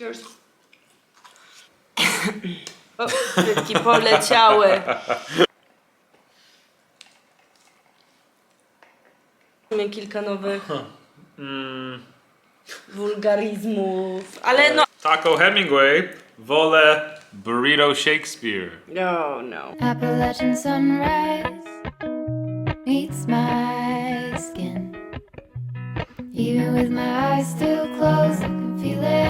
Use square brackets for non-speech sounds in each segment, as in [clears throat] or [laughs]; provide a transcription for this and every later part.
Cheers. O, frytki poleciały. Mamy kilka nowych Mm, wulgarizmów, ale no... Taco Hemingway, wolę Burrito Shakespeare. No, no. Appalachian sunrise meets my skin. Even with my eyes still closed, I can feel it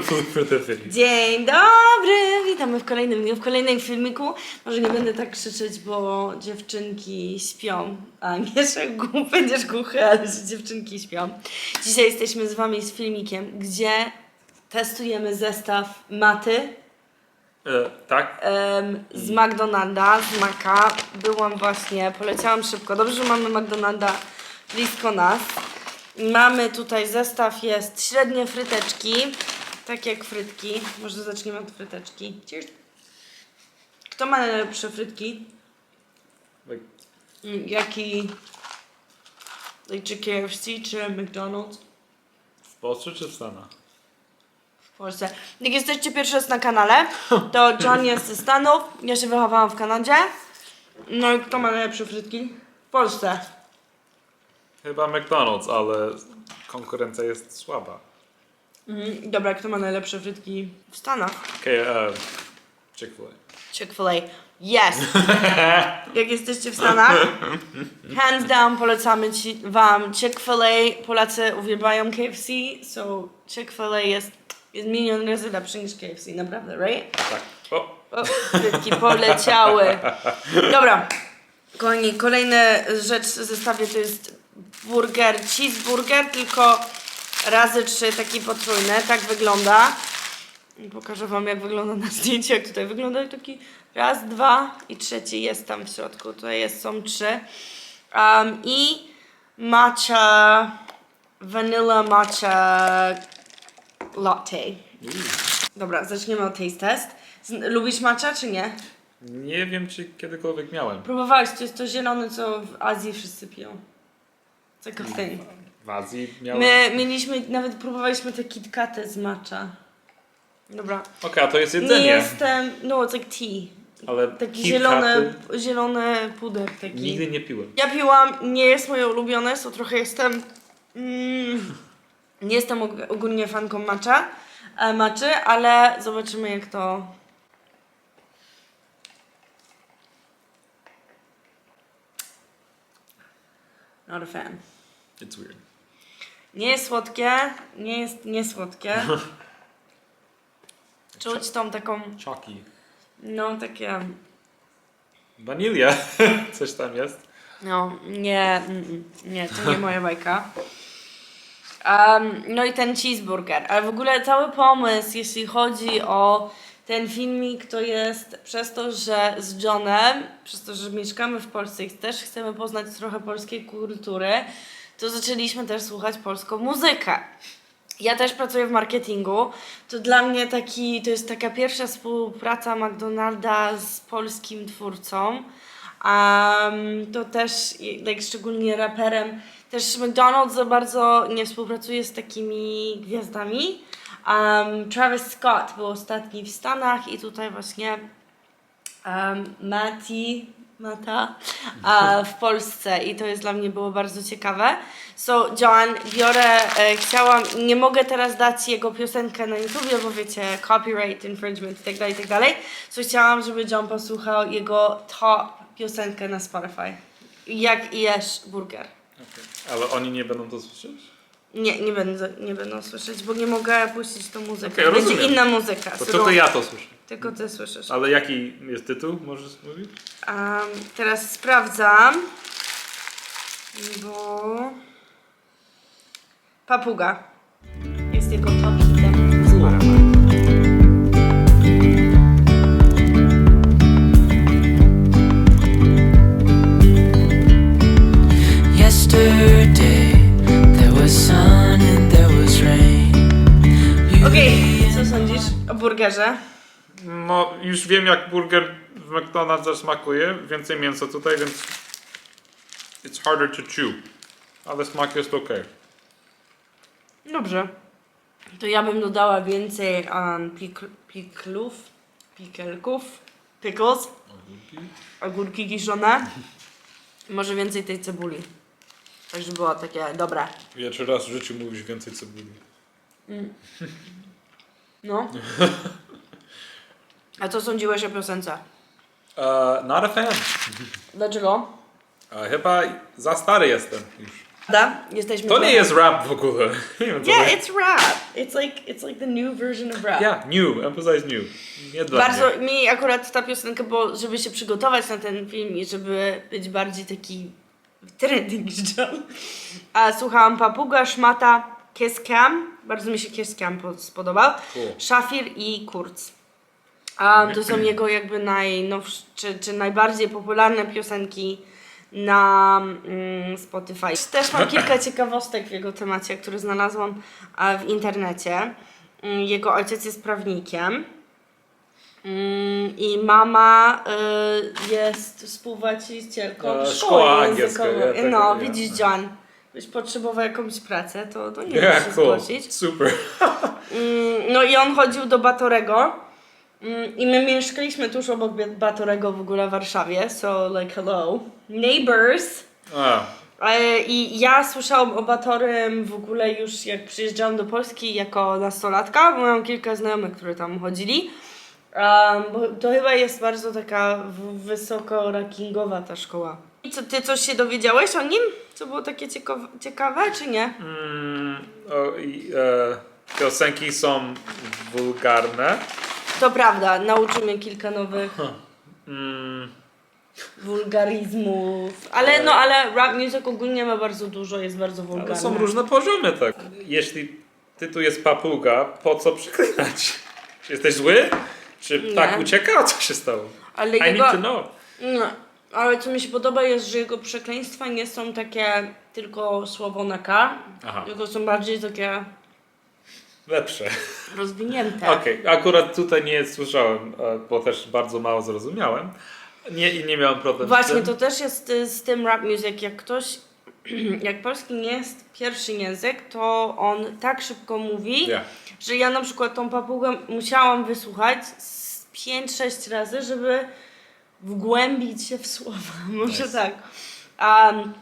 to pretensje? Dzień dobry! Witamy w kolejnym dniu, w kolejnym filmiku. Może nie będę tak krzyczeć, bo dziewczynki śpią. A nie, że głup, [laughs] będziesz głuchy, ale że dziewczynki śpią. Dzisiaj jesteśmy z Wami z filmikiem, gdzie testujemy zestaw maty E, tak? em, z McDonalda, z Maka. Byłam właśnie, poleciałam szybko. Dobrze, że mamy McDonalda blisko nas. Mamy tutaj zestaw, jest średnie fryteczki, tak jak frytki. Może zaczniemy od fryteczki. Cheers. Kto ma najlepsze frytki? Jaki? Like, czy KFC, czy McDonald's? w Polsce czy w Stanach? W Polsce. Jak jesteście pierwszy raz na kanale, to John jest ze Stanów, ja się wychowałam w Kanadzie. No i kto ma najlepsze frytki? W Polsce. Chyba McDonald's, ale konkurencja jest słaba. Mhm. Dobra, kto ma najlepsze frytki w Stanach? Okej, okay, Chick-fil-A. Chick-fil-A. Yes! [laughs] Jak jesteście w Stanach, hands down polecamy ci, wam Chick-fil-A. Polacy uwielbiają KFC, so Chick-fil-A jest, jest milion razy lepszy niż KFC, naprawdę, right? Tak. O, O, frytki poleciały. Dobra, kochani, kolejna rzecz w zestawie to jest burger, cheeseburger, tylko razy trzy, taki potrójny, tak wygląda. Pokażę wam jak wygląda na zdjęciu, jak tutaj wygląda taki raz, dwa i trzeci jest tam w środku, tutaj jest, są trzy. Um, I matcha, vanilla matcha latte. Dobra, zaczniemy od taste test. Z- Lubisz matcha czy nie? nie wiem, czy kiedykolwiek miałem. Próbowałeś, to jest to zielone, co w Azji wszyscy piją. It's like a thing. W Azji. My mieliśmy, nawet próbowaliśmy te kitkaty z matcha. Dobra. Okej, a to jest Nie jedzenie. jestem, no it's like tea. Ale Taki Kit zielony, zielony puder taki. Nigdy nie piłem. Ja piłam, nie jest moje ulubione, so trochę jestem. Mm, nie jestem og- ogólnie fanką matcha, e, matchy, ale zobaczymy jak to. Not a fan. It's weird. Nie jest słodkie, nie jest niesłodkie. [laughs] Czuć tą taką, Chalky. no takie, Wanilia. [laughs] Coś tam jest. no nie, mm, mm, nie, to nie moja bajka. No i ten cheeseburger, ale w ogóle cały pomysł, jeśli chodzi o ten filmik, to jest przez to, że z Johnem, przez to, że mieszkamy w Polsce i też chcemy poznać trochę polskiej kultury, to zaczęliśmy też słuchać polską muzykę. Ja też pracuję w marketingu. To dla mnie taki, to jest taka pierwsza współpraca McDonalda z polskim twórcą. Um, to też, like, szczególnie raperem, też McDonald's za bardzo nie współpracuje z takimi gwiazdami. Um, Travis Scott był ostatni w Stanach i tutaj właśnie um, Mati, Mata a, w Polsce i to jest dla mnie było bardzo ciekawe. So John, biorę, e, chciałam, nie mogę teraz dać jego piosenkę na YouTubie, bo wiecie, copyright, infringement itd., tak itd. So chciałam, żeby John posłuchał jego top piosenkę na Spotify. Jak jesz burger. Okej. Ale oni nie będą to słyszeć? Nie, nie będę, nie będą słyszeć, bo nie mogę puścić tą muzykę. Okej, Będzie rozumiem. inna muzyka. To co to ja to słyszę? Tylko ty słyszysz. Ale jaki jest tytuł? Możesz mówić? Um, teraz sprawdzam, bo papuga jest jego top hitem w Spotify. Yesterday there was sun and there was rain. myślisz o burgerze? No, już wiem jak burger w McDonald's smakuje. Więcej mięsa tutaj, więc it's harder to chew. Ale smak jest ok. Dobrze. To ja bym dodała więcej um, pik- piklów, pikelków, pickles, ogórki kiszone. Może więcej tej cebuli. Tak, żeby było takie dobre. Pierwszy raz w życiu mówisz więcej cebuli. No. [laughs] A co sądziłeś o piosence? Uh, not a fan. Dlaczego? Uh, chyba za stary jestem już. Da? Jesteśmy To nie jest rap w ogóle. [laughs] Nie wiem, co Yeah, to- it's rap. It's like it's like the new version of rap. Yeah, new. Emphasize new. Nie dla Bardzo mnie. mi akurat ta piosenka, bo żeby się przygotować na ten film i żeby być bardziej taki trendy John. A słuchałam Papuga, Szmata, Kiss Cam. Bardzo mi się Kiss Cam po- spodobał. Cool. Szafir i Kurz. Um, to są jego jakby najnowsze, czy, czy najbardziej popularne piosenki na mm, Spotify. Też mam kilka ciekawostek w jego temacie, które znalazłam e, w internecie. Mm, Jego ojciec jest prawnikiem. Mm, I mama y, jest współwłaścicielką E, szkoły szkoła angielska, językowej. ja tak- no, widzisz, John, byś potrzebował jakąś pracę, to, to nie Yeah, musisz się cool. zgłosić. Super. Mm, No i on chodził do Batorego. Mm, I my mieszkaliśmy tuż obok Batorego w ogóle w Warszawie, so like hello. Neighbors. A, E, I ja słyszałam o Batorym w ogóle już jak przyjeżdżałam do Polski jako nastolatka, bo mam kilka znajomych, które tam chodzili. Um, bo to chyba jest bardzo taka wysoko rankingowa ta szkoła. I co, ty coś się dowiedziałeś o nim? Co było takie ciekawe, ciekawe czy nie? mm, o, i, e, piosenki są wulgarne. To prawda, nauczył mnie kilka nowych Mm, wulgarizmów. Ale no, ale rap music ogólnie ma bardzo dużo, jest bardzo wulgarny. ale są różne poziomy, tak. Jeśli tytuł jest papuga, po co przeklinać? Czy Jesteś zły? Czy Nie. tak ucieka? Co się stało? Ale I jego... need to know. No, ale co mi się podoba jest, że jego przekleństwa nie są takie tylko słowo na K, Aha. tylko są bardziej takie Lepsze. rozwinięte. Okej, akurat tutaj nie słyszałem, e, bo też bardzo mało zrozumiałem. Nie, I nie miałem problemu z Właśnie, to też jest y, z tym rap music, jak ktoś, [clears throat] jak polski nie jest pierwszy język, to on tak szybko mówi, Ja. że ja na przykład tą papugę musiałam wysłuchać z 5-6 razy, żeby wgłębić się w słowa, [laughs] może tak. Um,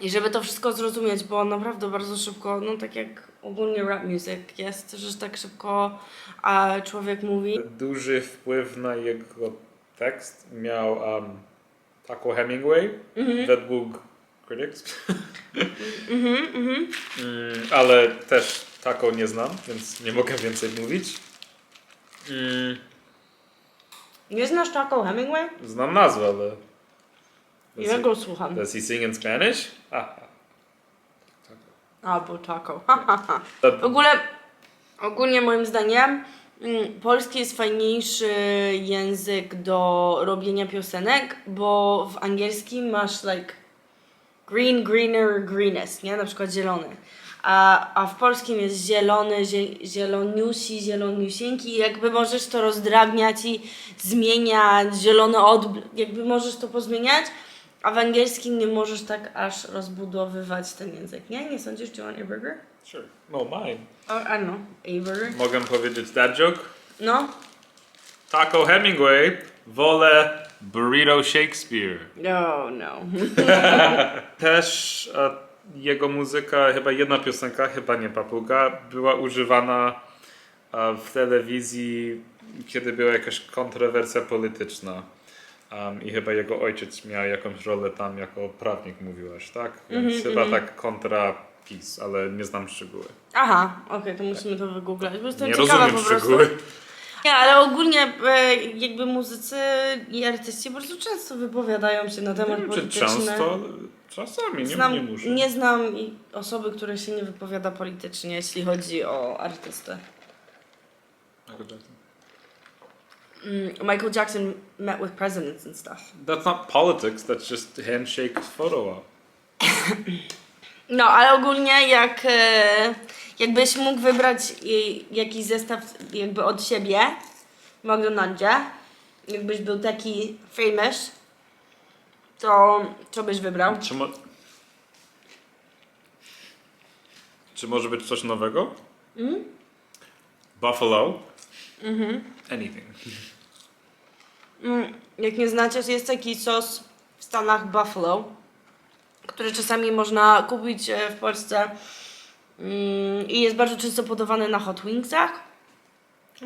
I żeby to wszystko zrozumieć, bo naprawdę bardzo szybko, no tak jak ogólnie rap music jest, że tak szybko a, człowiek mówi. Duży wpływ na jego tekst miał um, Taco Hemingway według critics. Mm, ale też Taco nie znam, więc nie mogę więcej mówić. Mm, Nie znasz Taco Hemingway? znam nazwę, ale... Ja go słucham. does he sing in Spanish? Ah, Albo Taco. W [laughs] ogóle, ogólnie moim zdaniem, mm, polski jest fajniejszy język do robienia piosenek, bo w angielskim masz like green, greener, greenest, nie? Na przykład zielony. A, a w polskim jest zielony, zie, zieloniusi, zieloniusieńki i jakby możesz to rozdrabniać i zmieniać, zielony odbl... jakby możesz to pozmieniać, a w angielskim nie możesz tak aż rozbudowywać ten język, nie? Nie sądzisz, do you want a burger? sure. No, mine. Or, I don't know, a burger? Mogę powiedzieć that joke? No? Taco Hemingway, wolę burrito Shakespeare. No, no. [laughs] Też e, jego muzyka, chyba jedna piosenka, chyba nie papuga, była używana e, w telewizji, kiedy była jakaś kontrowersja polityczna. Um, I chyba jego ojciec miał jakąś rolę tam jako prawnik, mówiłaś, tak? Więc chyba tak kontra PiS, ale nie znam szczegóły. Aha, okej, to musimy to wygooglać, bo jestem nie ciekawa rozumiem po prostu. szczegóły. Nie, ale ogólnie e, jakby muzycy i artyści bardzo często wypowiadają się na temat Nie wiem, czy polityczny. często, czasami, nie, znam, nie muszę. nie znam i- osoby, które się nie wypowiada politycznie, jeśli chodzi o artystę. Mm, Michael Jackson met with presidents and stuff. That's not politics, that's just handshake photo op. [clears throat] No, ale ogólnie jak, e, Jakbyś mógł wybrać jakiś zestaw jakby od siebie w McDonaldzie, jakbyś był taki famous, to co byś wybrał? Czy, mo- Czy może być coś nowego? Buffalo? Anything. Mm, jak nie znacie, to jest taki sos w Stanach Buffalo, który czasami można kupić e, w Polsce mm, i jest bardzo często podawany na hot wingsach.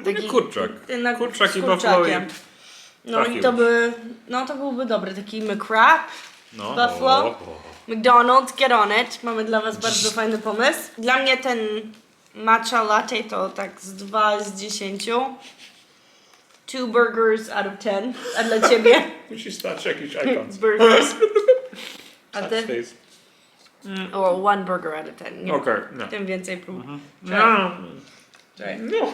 Taki kurczak. Ten na- Kurczak i buffalo. I... No i to by, no to byłby dobry, taki McCrab, No. Buffalo. O, o. McDonald's, get on it. Mamy dla Was bardzo fajny pomysł. Dla mnie ten matcha latte to tak z 2 z 10. Two burgers out of 10. A dla Ciebie? [laughs] Musisz stać jakiś icon. burgers. [laughs] A Ty? Mm, o, one burger out of 10. Nie. Okej, nie. Tym więcej prób. No. Czekaj. No.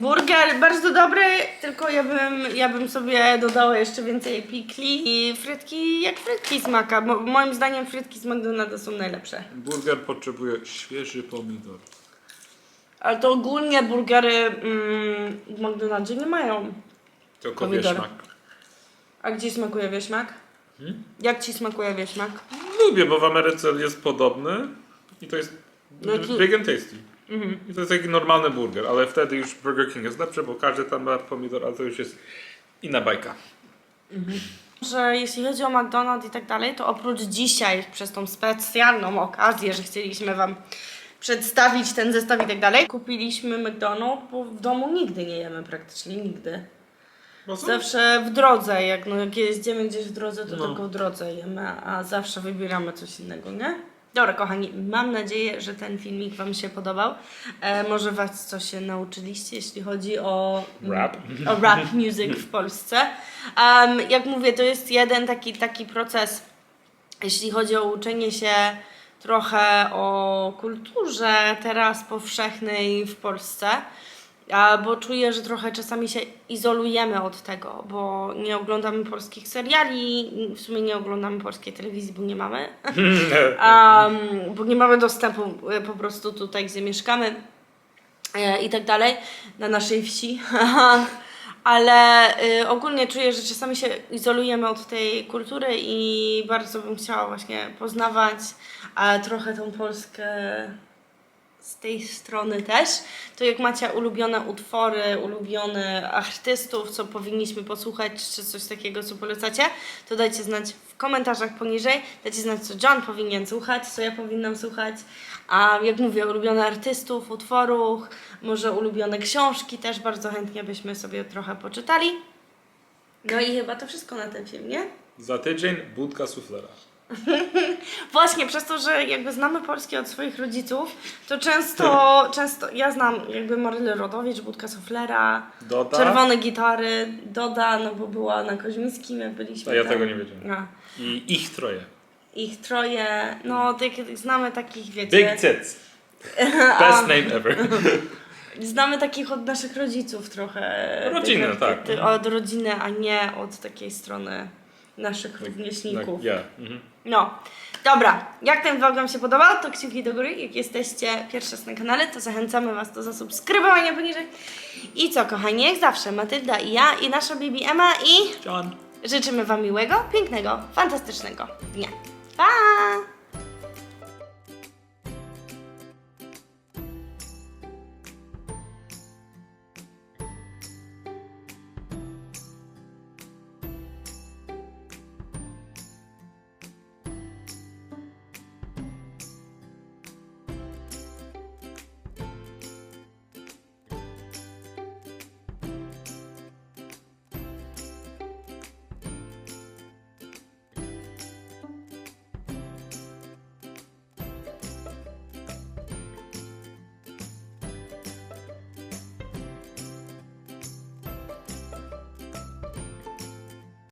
Burger bardzo dobry, tylko ja bym, ja bym sobie dodała jeszcze więcej pikli i frytki jak frytki z maka, bo moim zdaniem frytki z McDonalda są najlepsze. Burger potrzebuje świeży pomidor. Ale to ogólnie burgery mm, w McDonaldzie nie mają. Tylko Pomidor. wieśmak. A gdzie smakuje wieśmak? Hmm? Jak ci smakuje wieśmak? Lubię, bo w Ameryce jest podobny i to jest No to- big and tasty. I to jest taki normalny burger, ale wtedy już Burger King jest lepszy, bo każdy tam ma pomidor, ale to już jest inna bajka. Że jeśli chodzi o McDonald's i tak dalej, to oprócz dzisiaj, przez tą specjalną okazję, że chcieliśmy Wam przedstawić ten zestaw i tak dalej, kupiliśmy McDonald's, bo w domu nigdy nie jemy, praktycznie nigdy. Bo są- Zawsze w drodze, jak, no, jak jeździmy gdzieś w drodze, to No. tylko w drodze jemy, a zawsze wybieramy coś innego, nie? Dobra, kochani, mam nadzieję, że ten filmik Wam się podobał. E, może Was coś się nauczyliście, jeśli chodzi o Rap. o rap music w Polsce. Jak mówię, to jest jeden taki, taki proces, jeśli chodzi o uczenie się trochę o kulturze teraz powszechnej w Polsce. Bo czuję, że trochę czasami się izolujemy od tego, bo nie oglądamy polskich seriali, w sumie nie oglądamy polskiej telewizji, bo nie mamy. [laughs] um, bo nie mamy dostępu e, po prostu tutaj, gdzie mieszkamy e, i tak dalej, na naszej wsi. [laughs] Ale y, ogólnie czuję, że czasami się izolujemy od tej kultury i bardzo bym chciała właśnie poznawać a, trochę tą Polskę z tej strony też. To jak macie ulubione utwory, ulubione artystów, co powinniśmy posłuchać, czy coś takiego, co polecacie, to dajcie znać w komentarzach poniżej. Dajcie znać, co John powinien słuchać, co ja powinnam słuchać. A jak mówię, ulubione artystów, utworów, może ulubione książki też bardzo chętnie byśmy sobie trochę poczytali. No i chyba to wszystko na ten film, nie? Za tydzień budka suflera. [laughs] Właśnie, przez to, że jakby znamy polskie od swoich rodziców, to często, często ja znam jakby Marylę Rodowicz, Budka Suflera, Doda. Czerwone Gitary, Doda, no bo była na Koźmickim, jak byliśmy A ja tam. tego nie wiedziałem. I ich troje. Ich troje, no tak, znamy takich, wiecie, Big tits. [laughs] Best name ever. [laughs] znamy takich od naszych rodziców trochę. Rodziny, Tych- tak. ty- Od rodziny, a nie od takiej strony naszych rówieśników. Tak, yeah. Mhm. No, dobra. Jak ten vlog Wam się podobał, to kciuki do góry. Jak jesteście pierwszy raz na kanale, to zachęcamy Was do zasubskrybowania poniżej. I co, kochani, jak zawsze, Matylda i ja i nasza Bibi Emma i John. życzymy Wam miłego, pięknego, fantastycznego dnia. Bye.